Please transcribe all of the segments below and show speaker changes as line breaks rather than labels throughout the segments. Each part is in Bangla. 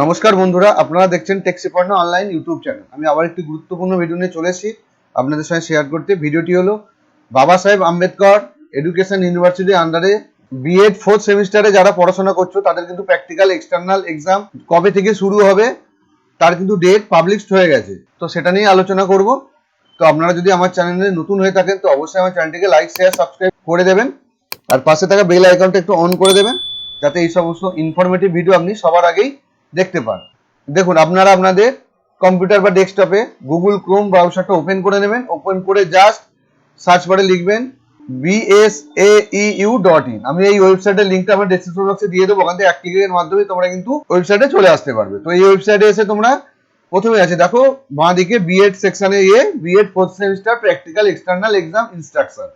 নমস্কার বন্ধুরা, আপনারা দেখছেন টেক্সি টেক্সিপর্ণ অনলাইন ইউটিউব চ্যানেল। আমি আবার একটি গুরুত্বপূর্ণ ভিডিও নিয়ে চলে এসেছি। আপনাদের সঙ্গে শেয়ার করতে। ভিডিওটি হলো বাবা সাহেব আম্বেদকর এডুকেশন ইউনিভার্সিটির আন্ডারে বিএড ফোর্থ সেমিস্টারে যারা পড়াশোনা করছ, তাদের কিন্তু প্র্যাকটিক্যাল এক্সটার্নাল এক্সাম কবে থেকে শুরু হবে, তার কিন্তু ডেট পাবলিশড হয়ে গেছে। তো সেটা নিয়ে আলোচনা করব। তো আপনারা যদি আমার চ্যানেলে নতুন হয়ে থাকেন, তো অবশ্যই আমার চ্যানেলটিকে লাইক শেয়ার সাবস্ক্রাইব করে দেবেন। আর পাশে থাকা বেল আইকনটা একটু অন করে দেবেন, যাতে এই সমস্ত ইনফরমেটিভ ভিডিও আপনি সবার আগেই দেখতে পান। দেখুন, আপনারা আপনাদের কম্পিউটার বা ডেস্কটপে গুগল ক্রোম ব্রাউজারটা ওপেন করে নেবেন। ওপেন করে জাস্ট সার্চ বারে লিখবেন বিএসএইউ ডট ইন আমি এই ওয়েবসাইটের লিঙ্কটা আমার ডেসক্রিপশন বক্সে দিয়ে দেবো। ওখান থেকে এক ক্লিকের মাধ্যমে তোমরা কিন্তু ওয়েবসাইটে চলে আসতে পারবে। তো এই ওয়েবসাইটে এসে তোমরা প্রথমে আছে, দেখো বাঁ দিকে বিএড সেকশনে গিয়ে BEd fourth semester practical external exam instruction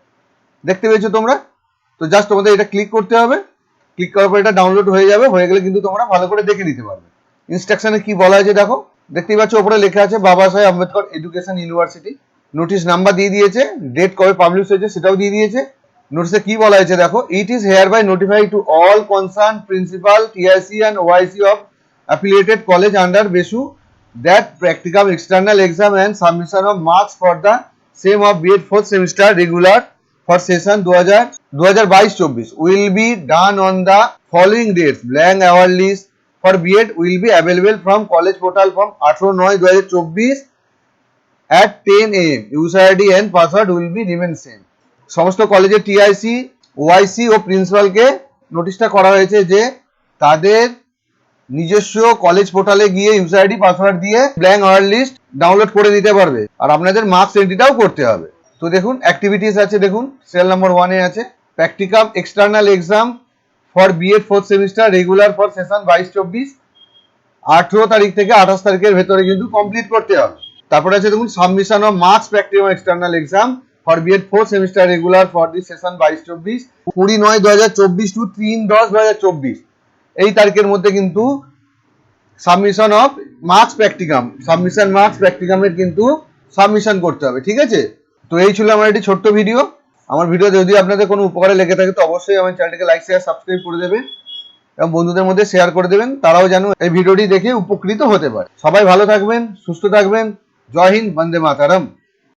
দেখতে পেয়েছ তোমরা? তো জাস্ট তোমাদের এটা ক্লিক করতে হবে। ক্লিক করার পর এটা ডাউনলোড হয়ে যাবে। হয়ে গেলে কিন্তু তোমরা ভালো করে দেখে নিতে পারবে। ইনস্ট্রাকশনে কি বলা হয়েছে দেখো? দেখতেই পাচ্ছ ওপরে লেখা আছে, Baba Saheb Ambedkar education university notice number দিয়ে দিয়েছে ডেট কবে পাবলিশ হয়েছে সেটাও দিয়ে দিয়েছে। নোটিশে কি বলা হয়েছে দেখো it is here by notify to all concern principal TIC and OIC of affiliated college under BESU that practical external exam and submission of marks for the sem of BEd fourth semester regular for session দু হাজার দু হাজার বাইশ চব্বিশ will be done on the following date blank award list for B.Ed will be available from college portal from 18 9 2024 at 10 am user id and password will be remain same. সমস্ত কলেজের টিআইসি ওআইসি ও প্রিন্সিপালকে নোটিশটা করা হয়েছে যে তাদের নিজস্ব কলেজ পোর্টালে গিয়ে ইউজার আইডি পাসওয়ার্ড দিয়ে ব্ল্যাঙ্ক আওয়ার লিস্ট ডাউনলোড করে নিতে পারবে। আর আপনাদের মার্কস এন্ট্রিটাও করতে হবে। তো দেখুন অ্যাক্টিভিটিস আছে, দেখুন সেল নাম্বার ওয়ানে আছে practicum external exam for BEd fourth semester regular for session বাইশ, চব্বিশ। আঠেরো তারিখ থেকে আঠাশ তারিখের ভেতরে কিন্তু কমপ্লিট করতে হবে। তারপরে আছে দেখুন submission of marks practicum external exam for BEd fourth semester regular for the session বাইশ, চব্বিশ। কুড়ি নয় দু হাজার চব্বিশ টু তিন দশ দু হাজার চব্বিশ। এই তারিখের মধ্যে কিন্তু submission of marks practicum submission marks প্র্যাকটিকামের কিন্তু সাবমিশন করতে হবে, ঠিক আছে? তো এই ছিল আমার একটি ছোট্ট ভিডিও আমার ভিডিও যদি আপনাদের কোনো উপকারে লেগে থাকে, তো অবশ্যই আমার চ্যানেলটিকে লাইক শেয়ার সাবস্ক্রাইব করে দেবেন এবং বন্ধুদের মধ্যে শেয়ার করে দেবেন। তারাও যেন এই ভিডিওটি দেখে উপকৃত হতে পারে। সবাই ভালো থাকবেন, সুস্থ থাকবেন। জয় হিন্দ, বন্দে মাতারম।